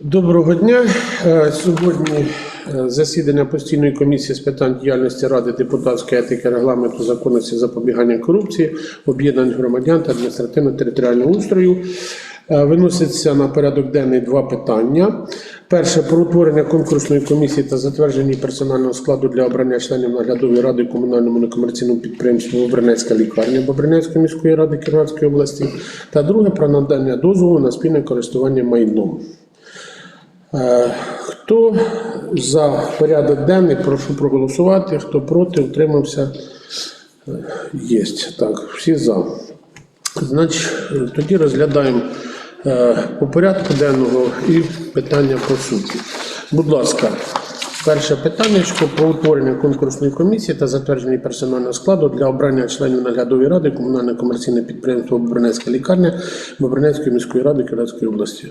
Доброго дня. Е, Сьогодні е, засідання постійної комісії з питань діяльності Ради депутатської етики, регламенту, законності, запобігання корупції, об'єднань громадян та адміністративно-територіального устрою. Е, Виноситься на порядок денний два питання. Перше про утворення конкурсної комісії та затвердження персонального складу для обрання членів наглядової ради комунальному некомерційному підприємству Бобринецька лікарня Бобринецької міської ради Кіровоградської області. Та друге про надання дозволу на спільне користування майном. Е, Хто за порядок денний, прошу проголосувати. Хто проти, утримався. Е, Є. Так, всі за. Значить, е, тоді розглядаємо по порядку денного і питання по суті. Будь ласка, перше питання про утворення конкурсної комісії та затвердження персонального складу для обрання членів наглядової ради комунальне комерційне підприємство Бобринецька лікарня Бобринецької міської ради Кіровоградської області.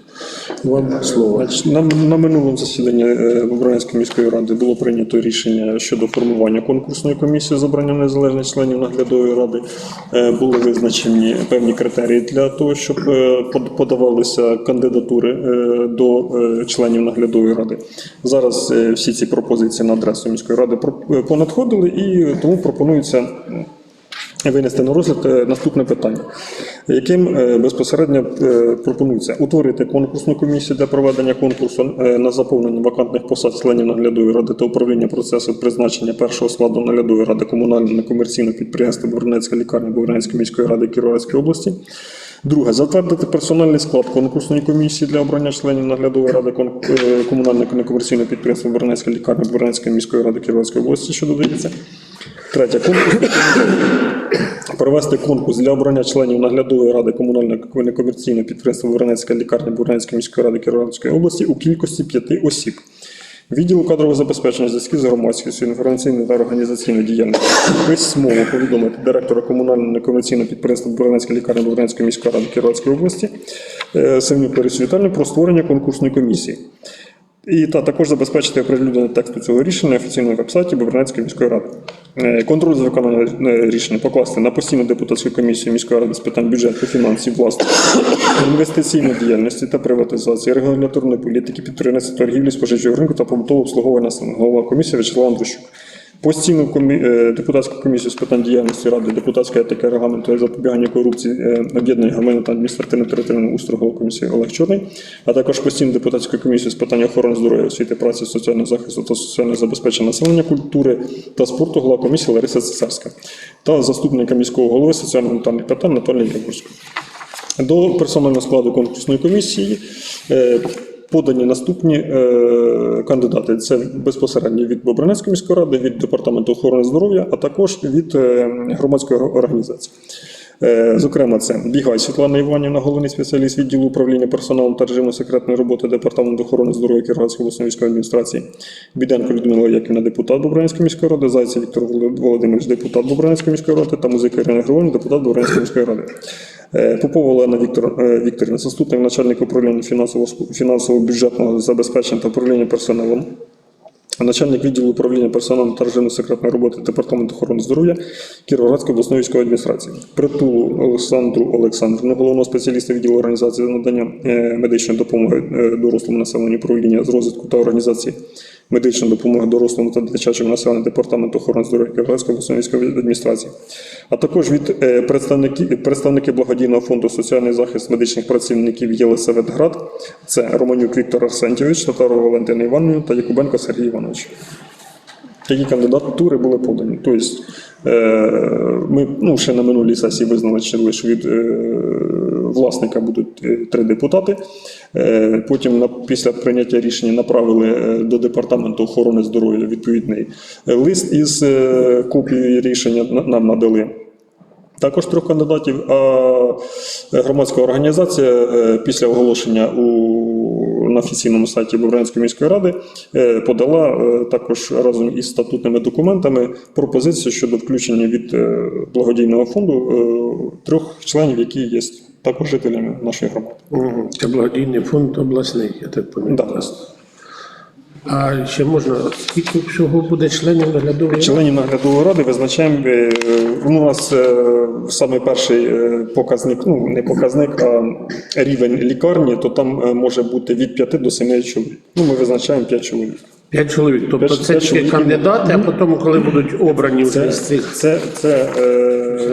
Вам слово. На, на минулому засіданні е, Бобринецької міської ради було прийнято рішення щодо формування конкурсної комісії з обрання незалежних членів наглядової ради. Е, Були визначені певні критерії для того, щоб е, подавалися кандидатури до членів наглядової ради. Зараз всі ці пропозиції на адресу міської ради е, понадходили і тому пропонується. Винести на розгляд е, наступне питання, яким е, безпосередньо е, пропонується утворити конкурсну комісію для проведення конкурсу е, на заповнення вакантних посад членів наглядової ради та управління процесу призначення першого складу наглядової ради комунального некомерційного підприємства Бобринецька лікарня Бобринецької міської ради Кіровоградської області. Друге, затвердити персональний склад конкурсної комісії для обрання членів наглядової ради е, комунального некомерційного підприємства Бобринецька лікарня Бобринецької міської ради Кіровоградської області, що додається. Третє, конкурс провести конкурс для обрання членів наглядової ради комунального некомерційного підприємства Воронецька лікарня Бурнецької міської ради Кіровоградської області у кількості п'яти осіб. Відділу кадрового забезпечення зв'язків з громадськістю, інформаційної та організаційної діяльності письмово повідомити директора комунального некомерційного підприємства Бурнецька лікарня Буренецької міської ради Кіровоградської області е, Севнюк Віталію про створення конкурсної комісії. І та також забезпечити оприлюднення тексту цього рішення на офіційному веб-сайті Бобринецької міської ради. Е, Контроль за виконанням е, рішення покласти на постійну депутатську комісію міської ради з питань бюджету, фінансів, власності, інвестиційної діяльності та приватизації, регуляторної політики, підприємництва, торгівлі, споживчого ринку та побутового обслуговування. Голова комісії Вячеслав Андрущук. Постійну комі... е, депутатську комісію з питань діяльності Ради депутатської етики, регламенту і запобігання корупції е, об'єднання громадян та адміністративно-територіального устрою голова комісії Олег Чорний, а також постійну депутатську комісію з питань охорони здоров'я, освіти, праці, соціального захисту та соціального забезпечення населення, культури та спорту голова комісії Лариса Цесарська та заступника міського голови соціально-гуманітарних питань Наталія Ягурська. До персонального складу конкурсної комісії е, подані наступні е, кандидати. Це безпосередньо від Бобринецької міської ради, від департаменту охорони здоров'я, а також від е, громадської організації. Е, Зокрема, це Бігай Світлана Іванівна, головний спеціаліст відділу управління персоналом та режиму секретної роботи Департаменту охорони здоров'я Кіровоградської обласної військової адміністрації. Біденко Людмила Яківна, депутат Бобринецької міської ради, Зайцев Віктор Володимирович, депутат Бобринецької міської ради та музика Ірина Григорівна, депутат Бобринецької міської ради. Е, Попова Олена Віктор, е, Вікторівна, заступник начальника управління фінансово-бюджетного забезпечення та управління персоналом. Начальник відділу управління персоналом та режиму секретної роботи Департаменту охорони здоров'я Кіровоградської обласної військової адміністрації. Притулу Олександру Олександрівну, головного спеціаліста відділу організації надання е, медичної допомоги дорослому населенню управління з розвитку та організації медичної допомоги дорослому та дитячому населенню Департаменту охорони здоров'я Кіровоградської обласної військової адміністрації, а також від е, представники, представники благодійного фонду соціальний захист медичних працівників Єлисаветград. Це Романюк Віктор Арсентьович, Татарова Валентина Івановна та Якубенко Сергій Іванович. Такі кандидатури були подані. Тобто, е, ми ну, ще на минулій сесії визначили, що від е, власника будуть е, три депутати. Е, Потім після прийняття рішення направили е, до департаменту охорони здоров'я відповідний лист із копією рішення нам надали. Також трьох кандидатів. А громадська організація після оголошення у, на офіційному сайті Бобринської міської ради подала також разом із статутними документами пропозицію щодо включення від благодійного фонду трьох членів, які є також жителями нашої громади. Це благодійний фонд обласний, я так пам'ятаю. Да. А ще можна, скільки всього буде членів наглядової ради? Членів наглядової ради визначаємо. е, ну, У нас е, саме перший е, показник, ну не показник, а рівень лікарні, то там може бути від 5 до 7 чоловік. Ну, ми визначаємо 5 чоловік. П'ять чоловік. Тобто П'ять- це п'ять тільки чоловік. кандидати, а потім, коли будуть обрані вже Це, з цих. це, це,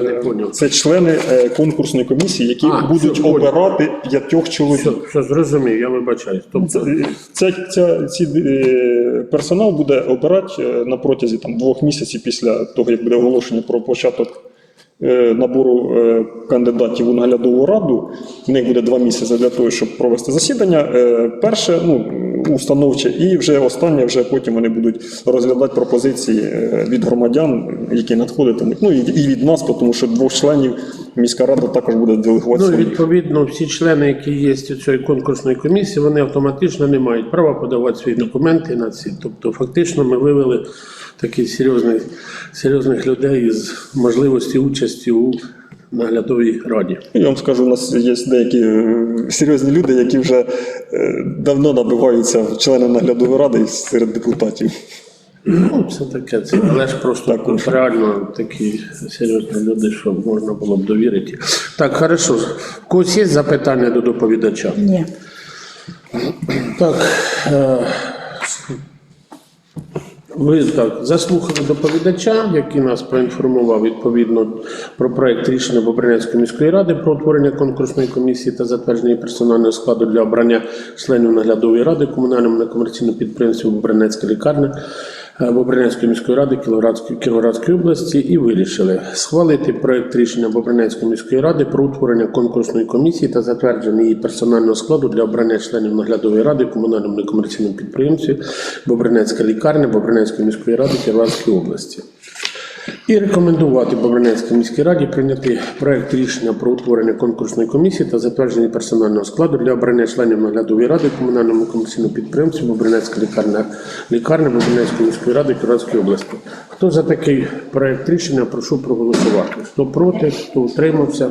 не е, поняв. це члени е, конкурсної комісії, які А, будуть все, поняв. обирати п'ятьох чоловік. Все, все зрозумів, я вибачаюсь. Тобто, Ця, ця, ці, е, персонал буде обирати е, на протязі там, двох місяців після того, як буде оголошення про початок е, набору е, кандидатів у наглядову раду. В них буде два місяці для того, щоб провести засідання. Е, Перше, ну, установче, і вже останнє, вже потім вони будуть розглядати пропозиції е, від громадян, які надходитимуть. Ну і, і від нас, тому що двох членів міська рада також буде делегувати. ну, відповідно, всі члени, які є у цієї конкурсної комісії, вони автоматично не мають права подавати свої документи на ці. Тобто, фактично, ми вивели таких серйозних, серйозних людей з можливості участі у наглядовій раді. Я вам скажу, у нас є деякі е, серйозні люди, які вже е, давно набиваються в члени наглядової ради серед депутатів. Ну, це таке, це, але ж просто Також. реально такі серйозні люди, що можна було б довірити. Так, хорошо. В когось є запитання до доповідача? Ні. Так. Е, ви так заслухали доповідача, який нас проінформував відповідно про проект рішення Бобринецької міської ради про утворення конкурсної комісії та затвердження персонального складу для обрання членів наглядової ради комунальному некомерційному підприємству Бобринецька лікарня Бобринецької міської ради Кіровоградської, області і вирішили схвалити проект рішення Бобринецької міської ради про утворення конкурсної комісії та затвердження її персонального складу для обрання членів наглядової ради комунальному некомерційному підприємстві Бобринецька лікарня Бобринецької міської ради Кіровоградської області. І рекомендувати Бобринецькій міській раді прийняти проект рішення про утворення конкурсної комісії та затвердження персонального складу для обрання членів наглядової ради комунальному комісійному підприємстві Бобринецька лікарня, лікарня Бобринецької міської ради Кіровської області. Хто за такий проект рішення, прошу проголосувати. Хто проти, хто утримався,